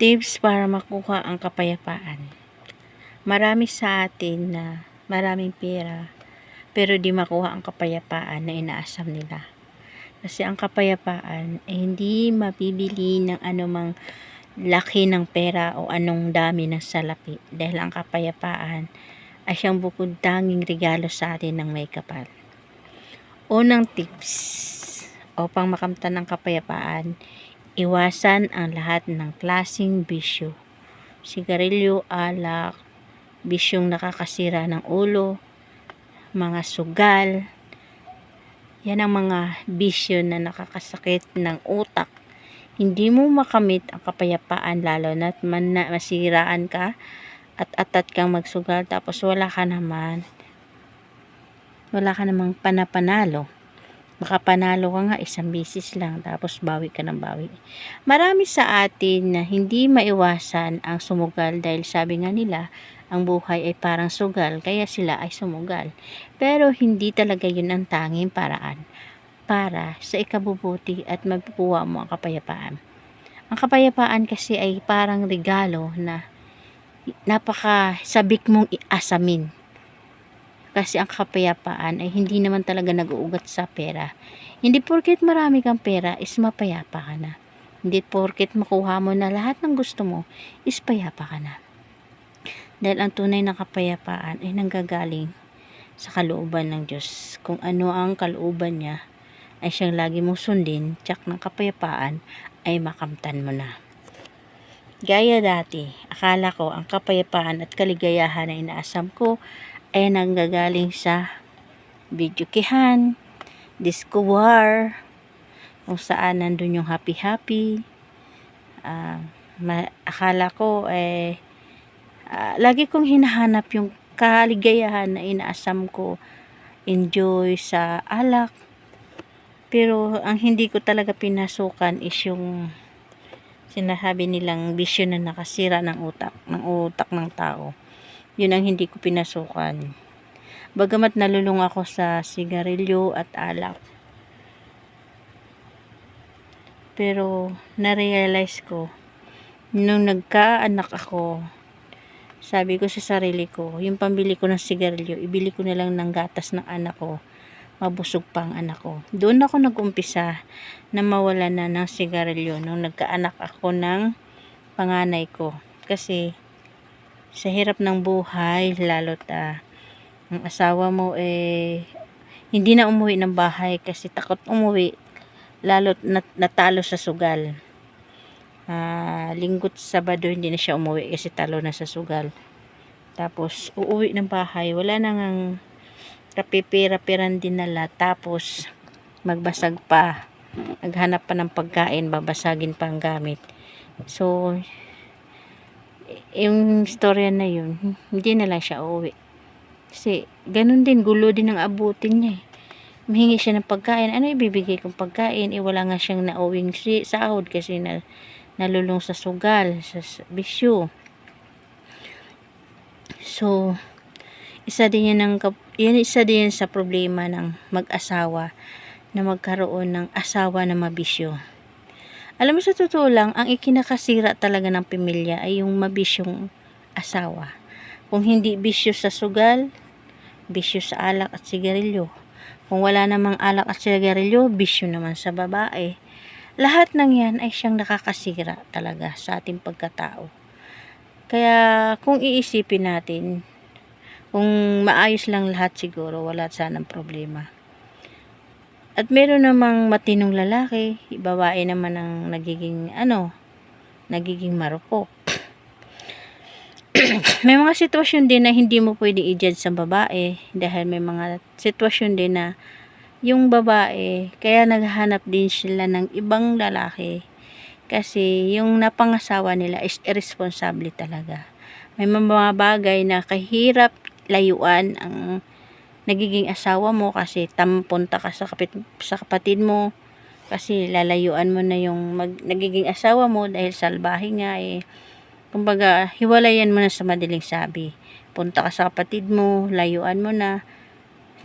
Tips para makuha ang kapayapaan. Marami sa atin na maraming pera pero di makuha ang kapayapaan na inaasam nila. Kasi ang kapayapaan ay hindi mabibili ng anumang laki ng pera o anong dami ng salapi dahil ang kapayapaan ay siyang bukod tanging regalo sa atin ng may kapal. Unang tips upang makamtan ng kapayapaan, iwasan ang lahat ng klasing bisyo. Sigarilyo, alak, bisyong nakakasira ng ulo, mga sugal, yan ang mga bisyo na nakakasakit ng utak. Hindi mo makamit ang kapayapaan lalo na't man na masiraan ka at atat kang magsugal tapos wala ka naman wala ka namang panapanalo makapanalo ka nga isang bisis lang tapos bawi ka ng bawi. Marami sa atin na hindi maiwasan ang sumugal dahil sabi nga nila ang buhay ay parang sugal kaya sila ay sumugal. Pero hindi talaga yun ang tanging paraan para sa ikabubuti at magkukuha mo ang kapayapaan. Ang kapayapaan kasi ay parang regalo na napaka sabik mong iasamin kasi ang kapayapaan ay hindi naman talaga nag-uugat sa pera. Hindi porket marami kang pera is mapayapa ka na. Hindi porket makuha mo na lahat ng gusto mo is payapa ka na. Dahil ang tunay na kapayapaan ay nanggagaling sa kalooban ng Diyos. Kung ano ang kalooban niya ay siyang lagi mong sundin, tsak ng kapayapaan ay makamtan mo na. Gaya dati, akala ko ang kapayapaan at kaligayahan na inaasam ko ay nanggagaling sa videokihan, disco war, kung saan nandun yung happy-happy. Uh, akala ko eh, uh, lagi kong hinahanap yung kaligayahan na inaasam ko, enjoy sa alak. Pero ang hindi ko talaga pinasukan is yung sinasabi nilang bisyo na nakasira ng utak, ng utak ng tao yun ang hindi ko pinasukan. Bagamat nalulung ako sa sigarilyo at alak. Pero, na-realize ko, nung nagkaanak ako, sabi ko sa sarili ko, yung pambili ko ng sigarilyo, ibili ko na lang ng gatas ng anak ko, mabusog pa ang anak ko. Doon ako nag-umpisa na mawala na ng sigarilyo nung nagkaanak ako ng panganay ko. Kasi, sa hirap ng buhay, lalo't uh, ang asawa mo eh hindi na umuwi ng bahay kasi takot umuwi lalo't nat natalo sa sugal. Uh, linggot Sabado hindi na siya umuwi kasi talo na sa sugal. Tapos uuwi ng bahay, wala nang rapipira-piran dinala tapos magbasag pa. Naghanap pa ng pagkain, babasagin pa ang gamit. So, yung storya na yun, hindi na lang siya uuwi. Kasi, ganun din, gulo din ang abutin niya eh. Mahingi siya ng pagkain. Ano ibibigay kong pagkain? Eh, wala nga siyang nauwing si sahod kasi na, nalulong sa sugal, sa bisyo. So, isa din yan ng, yan isa din yan sa problema ng mag-asawa na magkaroon ng asawa na mabisyo. Alam mo sa totoo lang, ang ikinakasira talaga ng pamilya ay yung mabisyong asawa. Kung hindi bisyo sa sugal, bisyo sa alak at sigarilyo. Kung wala namang alak at sigarilyo, bisyo naman sa babae. Lahat ng yan ay siyang nakakasira talaga sa ating pagkatao. Kaya kung iisipin natin, kung maayos lang lahat siguro, wala sanang problema. At meron namang matinong lalaki, babae naman ang nagiging ano, nagiging marupok. may mga sitwasyon din na hindi mo pwede i-judge sa babae dahil may mga sitwasyon din na yung babae, kaya naghahanap din sila ng ibang lalaki kasi yung napangasawa nila is irresponsible talaga. May mga bagay na kahirap layuan ang nagiging asawa mo kasi tampunta ka sa, kapit, sa kapatid mo. Kasi lalayuan mo na yung mag, nagiging asawa mo dahil salbahe nga eh. Kumbaga hiwalayan mo na sa madaling sabi. Punta ka sa kapatid mo layuan mo na.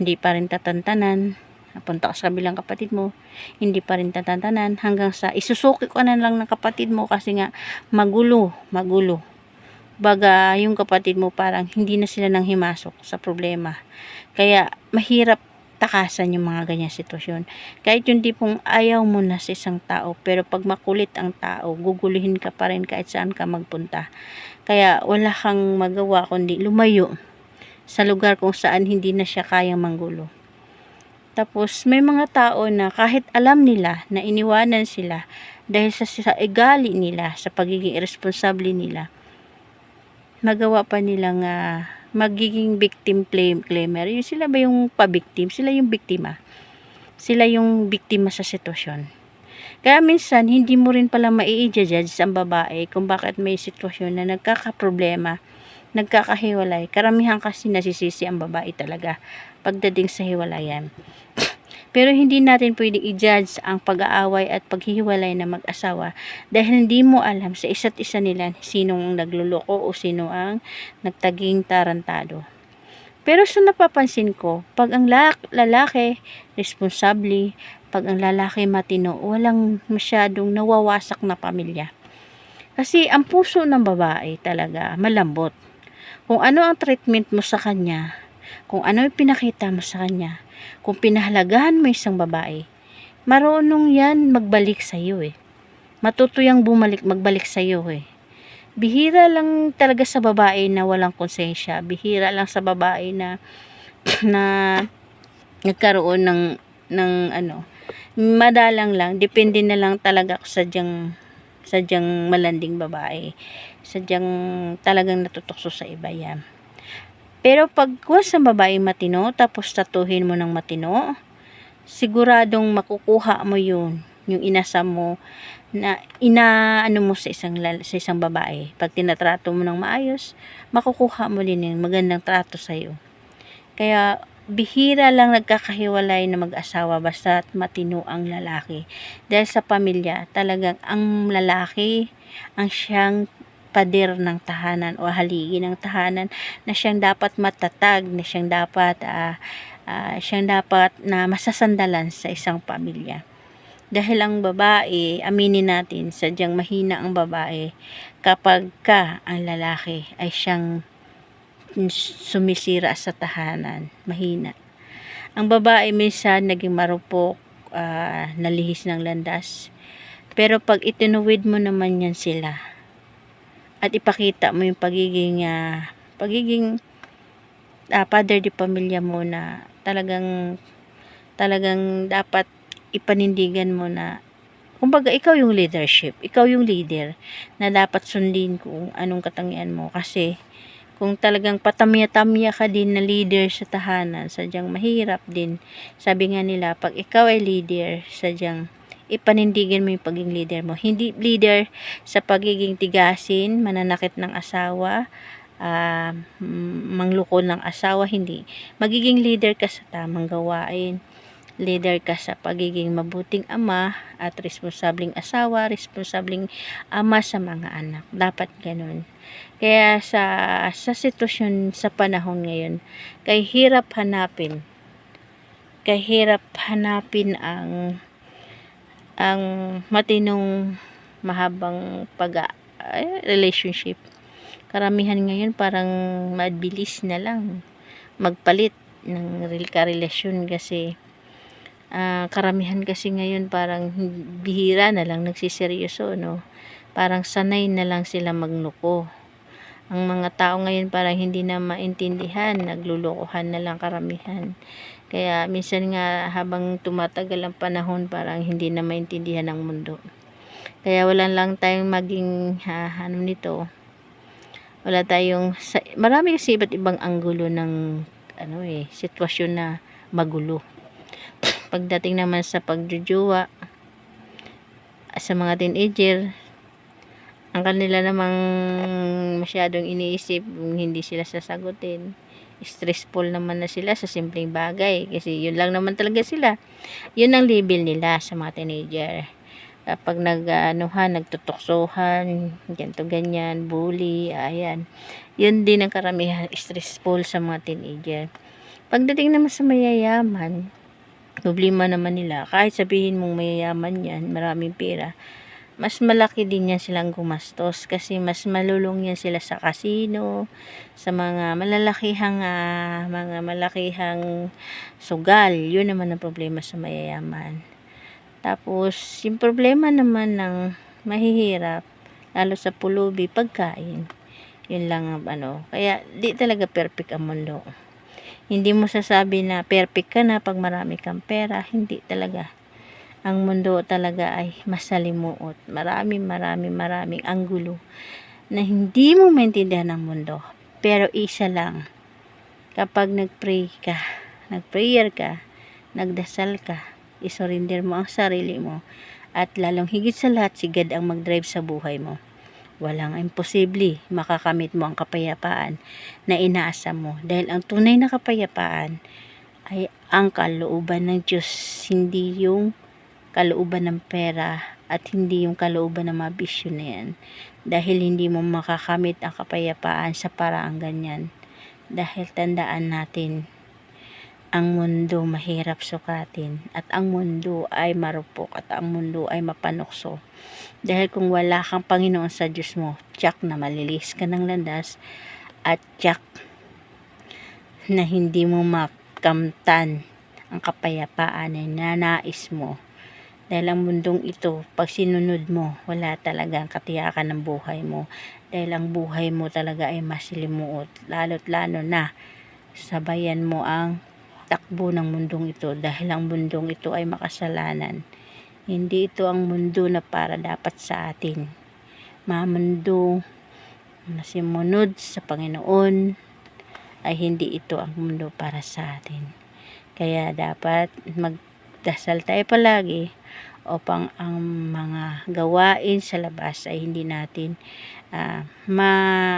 Hindi pa rin tatantanan. Napunta ka sa kabilang kapatid mo, hindi pa rin tatantanan, hanggang sa isusuki ko na lang ng kapatid mo kasi nga magulo, magulo. Baga, yung kapatid mo parang hindi na sila nang himasok sa problema. Kaya, mahirap takasan yung mga ganyan sitwasyon. Kahit yung tipong ayaw mo na sa isang tao, pero pag makulit ang tao, guguluhin ka pa rin kahit saan ka magpunta. Kaya, wala kang magawa kundi lumayo sa lugar kung saan hindi na siya kayang manggulo. Tapos, may mga tao na kahit alam nila na iniwanan sila dahil sa, sa egali nila, sa pagiging irresponsible nila, magawa pa nilang ah, magiging victim claim claimer. Yung sila ba yung pa-victim? Sila yung biktima. Sila yung biktima sa sitwasyon. Kaya minsan, hindi mo rin pala mai-judge ang babae kung bakit may sitwasyon na nagkakaproblema, nagkakahiwalay. Karamihan kasi nasisisi ang babae talaga pagdating sa hiwalayan. Pero hindi natin pwede i-judge ang pag-aaway at paghihiwalay na mag-asawa dahil hindi mo alam sa isa't isa nila sinong nagluloko o sino ang nagtaging tarantado. Pero sa napapansin ko, pag ang lak- lalaki responsable, pag ang lalaki matino, walang masyadong nawawasak na pamilya. Kasi ang puso ng babae talaga malambot. Kung ano ang treatment mo sa kanya, kung ano yung pinakita mo sa kanya, kung pinahalagahan mo isang babae, marunong yan magbalik sa iyo eh. Matutuyang bumalik, magbalik sa iyo eh. Bihira lang talaga sa babae na walang konsensya. Bihira lang sa babae na na nagkaroon ng ng ano, madalang lang, depende na lang talaga kung sadyang sadyang malanding babae. Sadyang talagang natutukso sa iba yan. Pero pag once ang babae matino, tapos tatuhin mo ng matino, siguradong makukuha mo yun, yung inasam mo, na inaano mo sa isang, sa isang babae. Pag tinatrato mo ng maayos, makukuha mo din yung magandang trato sa'yo. Kaya, bihira lang nagkakahiwalay na mag-asawa basta matino ang lalaki. Dahil sa pamilya, talagang ang lalaki ang siyang pader ng tahanan o haligi ng tahanan na siyang dapat matatag, na siyang dapat ah, ah, siyang dapat na masasandalan sa isang pamilya. Dahil ang babae, aminin natin, sadyang mahina ang babae kapag ka ang lalaki ay siyang sumisira sa tahanan, mahina. Ang babae minsan naging marupok, ah, nalihis ng landas. Pero pag itinuwid mo naman yan sila, at ipakita mo yung pagiging ah, pagiging ah, father di pamilya mo na talagang talagang dapat ipanindigan mo na kumbaga ikaw yung leadership ikaw yung leader na dapat sundin kung anong katangian mo kasi kung talagang patamya-tamya ka din na leader sa tahanan, sadyang mahirap din. Sabi nga nila, pag ikaw ay leader, sadyang ipanindigan mo yung pagiging leader mo. Hindi leader sa pagiging tigasin, mananakit ng asawa, uh, mangluko ng asawa, hindi. Magiging leader ka sa tamang gawain. Leader ka sa pagiging mabuting ama at responsabling asawa, responsabling ama sa mga anak. Dapat ganun. Kaya sa sa sitwasyon sa panahon ngayon, kay hirap hanapin kay hirap hanapin ang ang matinong mahabang pag uh, relationship. Karamihan ngayon parang mabilis na lang magpalit ng karelasyon kasi uh, karamihan kasi ngayon parang bihira na lang nagsiseryoso no parang sanay na lang sila magnuko ang mga tao ngayon parang hindi na maintindihan, naglulukuhan na lang karamihan. Kaya minsan nga habang tumatagal ang panahon parang hindi na maintindihan ng mundo. Kaya wala lang tayong maging ha, ano nito. Wala tayong marami kasi iba't ibang anggulo ng ano eh, sitwasyon na magulo. Pagdating naman sa pagjujuwa sa mga teenager, ang kanila namang masyadong iniisip hindi sila sasagutin stressful naman na sila sa simpleng bagay kasi yun lang naman talaga sila. Yun ang label nila sa mga teenager. Kapag nag anuhan, nagtutuksohan ganito ganyan, bully ayan, yun din ang karamihan stressful sa mga teenager. Pagdating naman sa mayayaman problema naman nila, kahit sabihin mong mayayaman yan, maraming pera, mas malaki din yan silang gumastos kasi mas malulong yan sila sa kasino, sa mga malalakihang ah, mga malakihang sugal. Yun naman ang problema sa mayayaman. Tapos, yung problema naman ng mahihirap, lalo sa pulubi, pagkain. Yun lang ang ano. Kaya, di talaga perfect ang mundo. Hindi mo sasabi na perfect ka na pag marami kang pera. Hindi talaga. Ang mundo talaga ay masalimuot. Marami, marami, maraming anggulo na hindi mo maintindihan ang mundo. Pero isa lang. Kapag nag-pray ka, nag-prayer ka, nagdasal ka, isurrender mo ang sarili mo, at lalong higit sa lahat, si God ang mag-drive sa buhay mo. Walang imposible makakamit mo ang kapayapaan na inaasam mo. Dahil ang tunay na kapayapaan ay ang kalooban ng Diyos, hindi yung kalooban ng pera at hindi yung kalooban ng mga bisyo na yan. Dahil hindi mo makakamit ang kapayapaan sa paraang ganyan. Dahil tandaan natin, ang mundo mahirap sukatin at ang mundo ay marupok at ang mundo ay mapanukso. Dahil kung wala kang Panginoon sa Diyos mo, tsak na malilis ka ng landas at tsak na hindi mo makamtan ang kapayapaan na nanais mo. Dahil ang mundong ito, pag sinunod mo, wala talagang katiyakan ng buhay mo. Dahil ang buhay mo talaga ay masilimuot. Lalo't lalo na, sabayan mo ang takbo ng mundong ito dahil ang mundong ito ay makasalanan. Hindi ito ang mundo na para dapat sa atin. Mga mundo na simunod sa Panginoon ay hindi ito ang mundo para sa atin. Kaya dapat magdasal tayo palagi upang ang mga gawain sa labas ay hindi natin ah, ma,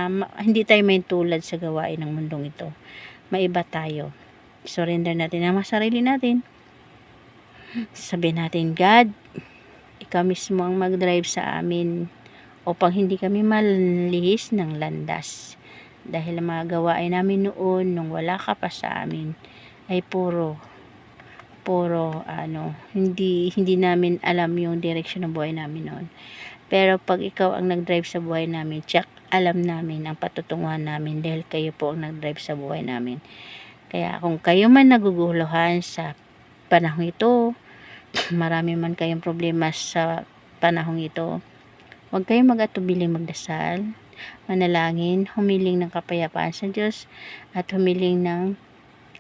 ma- hindi tayo may tulad sa gawain ng mundong ito. Maiba tayo surrender natin ang sarili natin. Sabihin natin, God, ikaw mismo ang mag-drive sa amin upang hindi kami malihis ng landas. Dahil ang mga gawain namin noon, nung wala ka pa sa amin, ay puro puro ano, hindi hindi namin alam yung direction ng buhay namin noon. Pero pag ikaw ang nag-drive sa buhay namin, check alam namin ang patutunguhan namin dahil kayo po ang nag-drive sa buhay namin. Kaya kung kayo man naguguluhan sa panahong ito, marami man kayong problema sa panahong ito, huwag kayong mag-atubiling magdasal, manalangin, humiling ng kapayapaan sa Diyos, at humiling ng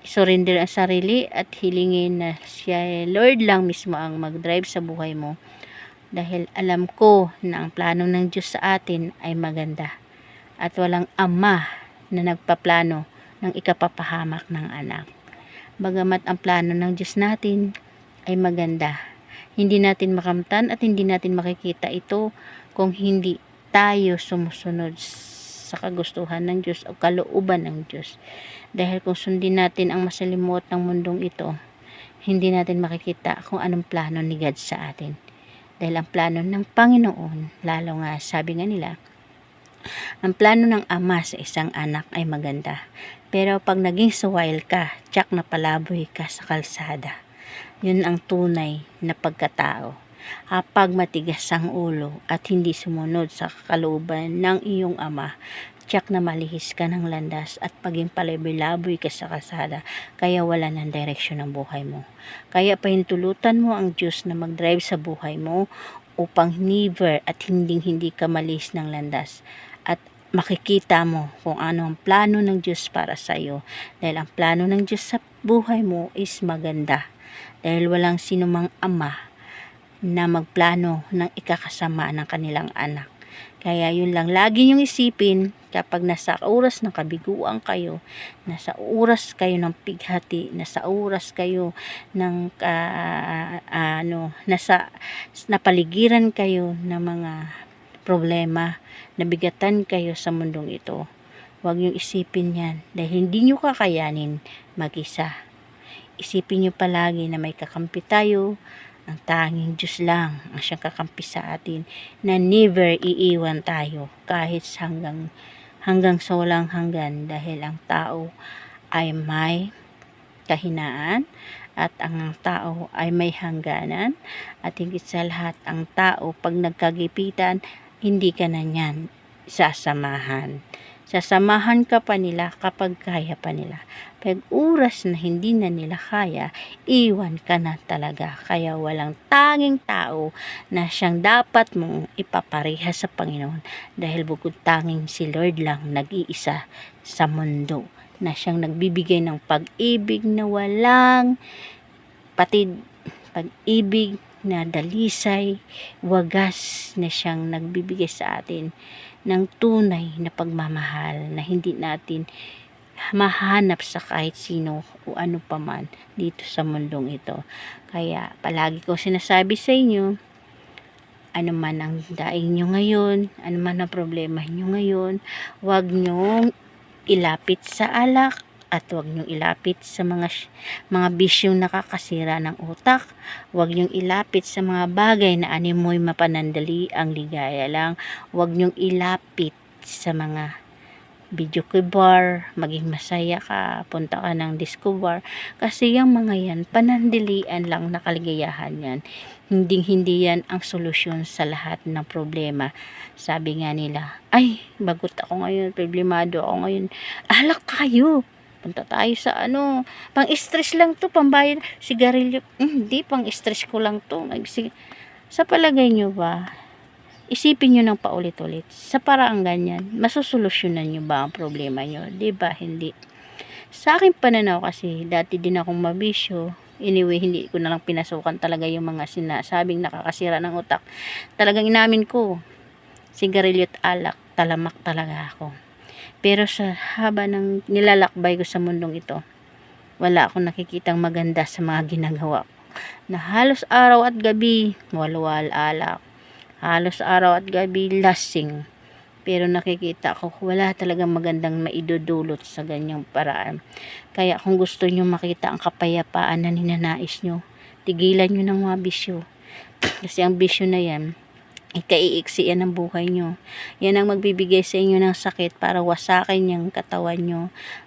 surrender ang sarili at hilingin na siya, Lord lang mismo ang mag-drive sa buhay mo. Dahil alam ko na ang plano ng Diyos sa atin ay maganda. At walang ama na nagpaplano ng ikapapahamak ng anak. Bagamat ang plano ng Diyos natin ay maganda. Hindi natin makamtan at hindi natin makikita ito kung hindi tayo sumusunod sa kagustuhan ng Diyos o kalooban ng Diyos. Dahil kung sundin natin ang masalimuot ng mundong ito, hindi natin makikita kung anong plano ni God sa atin. Dahil ang plano ng Panginoon, lalo nga sabi nga nila, ang plano ng ama sa isang anak ay maganda. Pero pag naging suwail ka, tsak na palaboy ka sa kalsada. Yun ang tunay na pagkatao. Kapag matigas ang ulo at hindi sumunod sa kalooban ng iyong ama, tsak na malihis ka ng landas at paging palaboy-laboy ka sa kalsada, kaya wala ng direksyon ng buhay mo. Kaya pahintulutan mo ang Diyos na mag-drive sa buhay mo upang never at hinding hindi ka malis ng landas at makikita mo kung ano ang plano ng Diyos para sa iyo. Dahil ang plano ng Diyos sa buhay mo is maganda. Dahil walang sinumang ama na magplano ng ikakasama ng kanilang anak. Kaya yun lang, lagi niyong isipin kapag nasa oras ng kabiguan kayo, nasa oras kayo ng pighati, nasa oras kayo ng ah, ano, nasa napaligiran kayo ng mga problema, nabigatan kayo sa mundong ito. Huwag niyong isipin yan dahil hindi niyo kakayanin mag-isa. Isipin niyo palagi na may kakampi tayo, ang tanging Diyos lang ang siyang kakampi sa atin na never iiwan tayo kahit hanggang hanggang sa walang hanggan dahil ang tao ay may kahinaan at ang tao ay may hangganan. At higit sa lahat ang tao pag nagkagipitan hindi ka na niyan sasamahan sasamahan ka pa nila kapag kaya pa nila. Pag oras na hindi na nila kaya iwan ka na talaga. Kaya walang tanging tao na siyang dapat mong ipapareha sa Panginoon. Dahil bukod tanging si Lord lang nag-iisa sa mundo na siyang nagbibigay ng pag-ibig na walang patid pag-ibig na dalisay, wagas na siyang nagbibigay sa atin ng tunay na pagmamahal na hindi natin mahanap sa kahit sino o ano pa man dito sa mundong ito. Kaya palagi ko sinasabi sa inyo, ano man ang daing nyo ngayon, ano man ang problema nyo ngayon, huwag nyong ilapit sa alak at huwag niyong ilapit sa mga mga bisyong nakakasira ng utak. Huwag niyong ilapit sa mga bagay na animoy mapanandali ang ligaya lang. Huwag niyong ilapit sa mga video bar, maging masaya ka, punta ka ng disco bar. Kasi yung mga yan, panandalian lang na kaligayahan yan. Hindi hindi yan ang solusyon sa lahat ng problema. Sabi nga nila, ay, bagot ako ngayon, problemado ako ngayon. Alak kayo punta tayo sa ano, pang stress lang to, pambayad, sigarilyo, mm, hindi, pang stress ko lang to, Nagsig sa palagay nyo ba, isipin nyo ng paulit-ulit, sa paraang ganyan, masusolusyonan nyo ba ang problema nyo, di ba, hindi, sa akin pananaw kasi, dati din akong mabisyo, anyway, hindi ko na lang pinasukan talaga yung mga sinasabing nakakasira ng utak, talagang inamin ko, sigarilyo at alak, talamak talaga ako pero sa haba ng nilalakbay ko sa mundong ito, wala akong nakikitang maganda sa mga ginagawa ko. Na halos araw at gabi, walwal alak. Halos araw at gabi, lasing. Pero nakikita ko, wala talagang magandang maidudulot sa ganyang paraan. Kaya kung gusto nyo makita ang kapayapaan na ninanais nyo, tigilan nyo ng mga bisyo. Kasi ang bisyo na yan, ikaiiksi yan ang buhay nyo. Yan ang magbibigay sa inyo ng sakit para wasakin yung katawan nyo.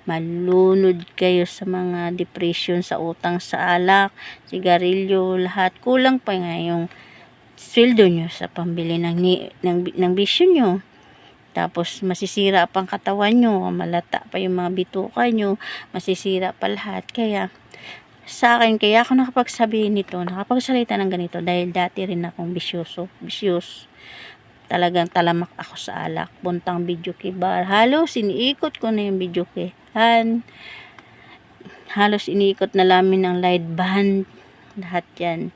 Malunod kayo sa mga depression, sa utang, sa alak, sigarilyo, lahat. Kulang pa nga yung sweldo nyo sa pambili ng, ng, ng bisyo nyo. Tapos masisira pang katawan nyo, malata pa yung mga bituka nyo, masisira pa lahat. Kaya sa akin, kaya ako nakapagsabi nito, nakapagsalita ng ganito dahil dati rin akong bisyoso, bisyos. Talagang talamak ako sa alak, puntang video bar. Halos iniikot ko na yung video Han, halos iniikot na lamin ng light band, lahat yan.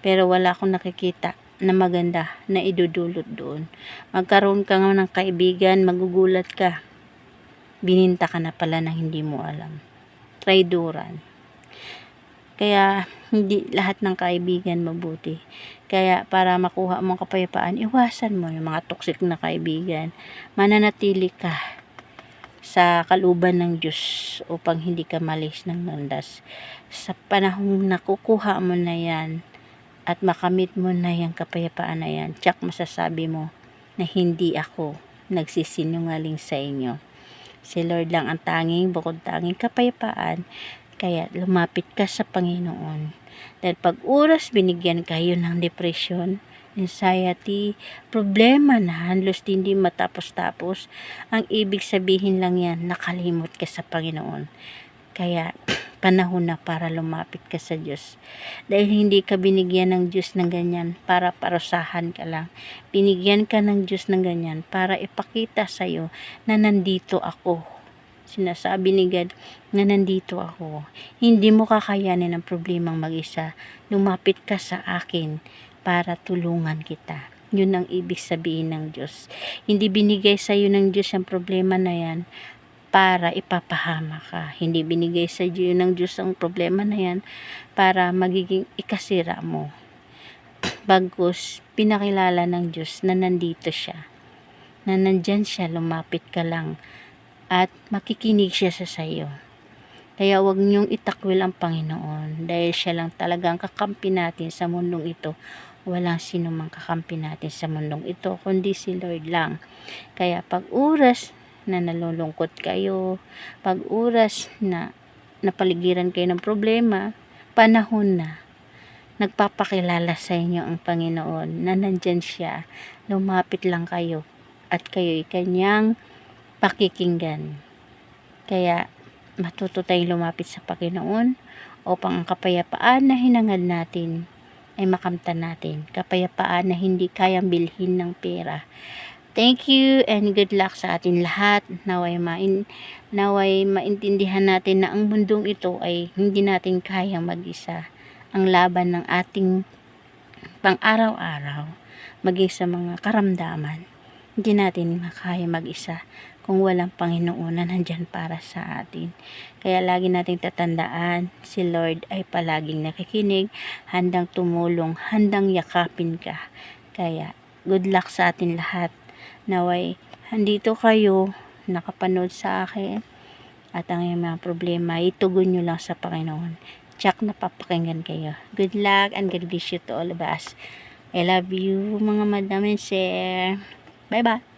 Pero wala akong nakikita na maganda na idudulot doon. Magkaroon ka nga ng kaibigan, magugulat ka. Bininta ka na pala na hindi mo alam. Traidoran. Kaya, hindi lahat ng kaibigan mabuti. Kaya, para makuha mong kapayapaan, iwasan mo yung mga toxic na kaibigan. Mananatili ka sa kaluban ng Diyos upang hindi ka malis ng landas. Sa panahong nakukuha mo na yan at makamit mo na yung kapayapaan na yan, tsak masasabi mo na hindi ako nagsisinungaling sa inyo. Si Lord lang ang tanging, bukod tanging kapayapaan kaya lumapit ka sa Panginoon. Dahil pag oras binigyan kayo ng depression, anxiety, problema na halos hindi matapos-tapos, ang ibig sabihin lang yan, nakalimot ka sa Panginoon. Kaya panahon na para lumapit ka sa Diyos. Dahil hindi ka binigyan ng Diyos ng ganyan para parusahan ka lang. Binigyan ka ng Diyos ng ganyan para ipakita sa iyo na nandito ako Sinasabi ni God na nandito ako. Hindi mo kakayanin ang problemang mag-isa. Lumapit ka sa akin para tulungan kita. Yun ang ibig sabihin ng Diyos. Hindi binigay sa iyo ng Diyos ang problema na yan para ipapahama ka. Hindi binigay sa iyo ng Diyos ang problema na yan para magiging ikasira mo. Bagkus, pinakilala ng Diyos na nandito siya. Na nandyan siya, lumapit ka lang at makikinig siya sa sayo. Kaya huwag niyong itakwil ang Panginoon dahil siya lang talagang kakampi natin sa mundong ito. Walang sino mang kakampi natin sa mundong ito kundi si Lord lang. Kaya pag oras na nalulungkot kayo, pag oras na napaligiran kayo ng problema, panahon na nagpapakilala sa inyo ang Panginoon na nandyan siya, lumapit lang kayo at kayo'y kanyang pakikinggan. Kaya matuto tayong lumapit sa Panginoon upang ang kapayapaan na hinangad natin ay makamtan natin. Kapayapaan na hindi kayang bilhin ng pera. Thank you and good luck sa atin lahat. Naway, main, naway maintindihan natin na ang mundong ito ay hindi natin kayang mag-isa. Ang laban ng ating pang-araw-araw, maging sa mga karamdaman, hindi natin makaya mag-isa kung walang Panginoon na nandyan para sa atin. Kaya lagi nating tatandaan, si Lord ay palaging nakikinig, handang tumulong, handang yakapin ka. Kaya, good luck sa atin lahat. Naway, handito kayo, nakapanood sa akin, at ang mga problema, itugon nyo lang sa Panginoon. Tsak na papakinggan kayo. Good luck and God bless you to all of us. I love you, mga madam and sir. Bye-bye.